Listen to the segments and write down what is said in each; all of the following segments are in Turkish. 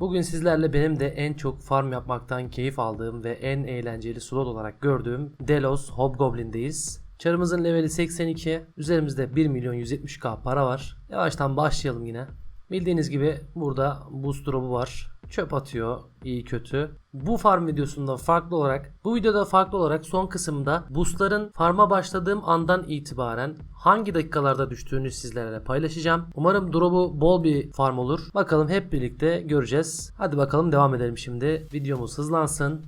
Bugün sizlerle benim de en çok farm yapmaktan keyif aldığım ve en eğlenceli slot olarak gördüğüm Delos Hobgoblin'deyiz. Çarımızın leveli 82. Üzerimizde 1 milyon 170k para var. Yavaştan başlayalım yine. Bildiğiniz gibi burada boost drop'u var. Çöp atıyor iyi kötü. Bu farm videosunda farklı olarak bu videoda farklı olarak son kısımda boostların farma başladığım andan itibaren hangi dakikalarda düştüğünü sizlerle paylaşacağım. Umarım drop'u bol bir farm olur. Bakalım hep birlikte göreceğiz. Hadi bakalım devam edelim şimdi. Videomuz hızlansın.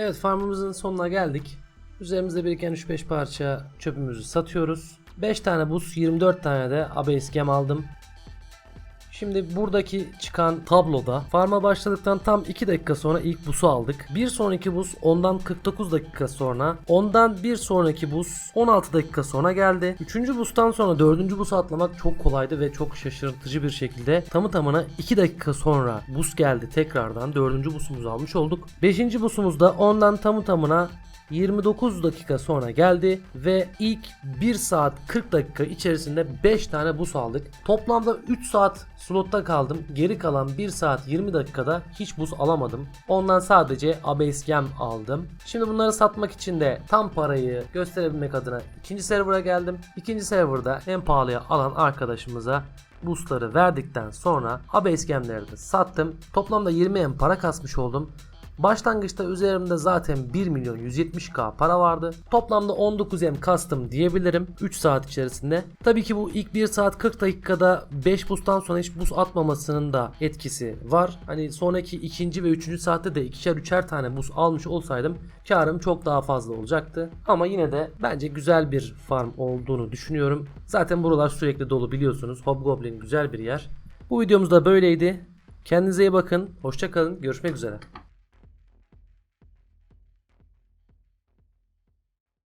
Evet farmımızın sonuna geldik. Üzerimizde biriken 3-5 parça çöpümüzü satıyoruz. 5 tane buz 24 tane de abase gem aldım. Şimdi buradaki çıkan tabloda farma başladıktan tam 2 dakika sonra ilk busu aldık. Bir sonraki bus ondan 49 dakika sonra. Ondan bir sonraki bus 16 dakika sonra geldi. Üçüncü bustan sonra dördüncü busu atlamak çok kolaydı ve çok şaşırtıcı bir şekilde tamı tamına 2 dakika sonra bus geldi tekrardan. Dördüncü busumuzu almış olduk. Beşinci busumuzda ondan tamı tamına 29 dakika sonra geldi ve ilk 1 saat 40 dakika içerisinde 5 tane bus aldık. Toplamda 3 saat slotta kaldım. Geri kalan 1 saat 20 dakikada hiç bus alamadım. Ondan sadece Abase Gem aldım. Şimdi bunları satmak için de tam parayı gösterebilmek adına ikinci server'a geldim. İkinci server'da en pahalıya alan arkadaşımıza boostları verdikten sonra Abase Gem'leri de sattım. Toplamda 20 M para kasmış oldum. Başlangıçta üzerimde zaten 1 milyon 170k para vardı. Toplamda 19M kastım diyebilirim 3 saat içerisinde. Tabii ki bu ilk 1 saat 40 dakikada 5 boost'tan sonra hiç boost atmamasının da etkisi var. Hani sonraki ikinci ve üçüncü saatte de ikişer üçer tane boost almış olsaydım karım çok daha fazla olacaktı. Ama yine de bence güzel bir farm olduğunu düşünüyorum. Zaten buralar sürekli dolu biliyorsunuz. Hobgoblin güzel bir yer. Bu videomuz da böyleydi. Kendinize iyi bakın. Hoşçakalın. Görüşmek üzere.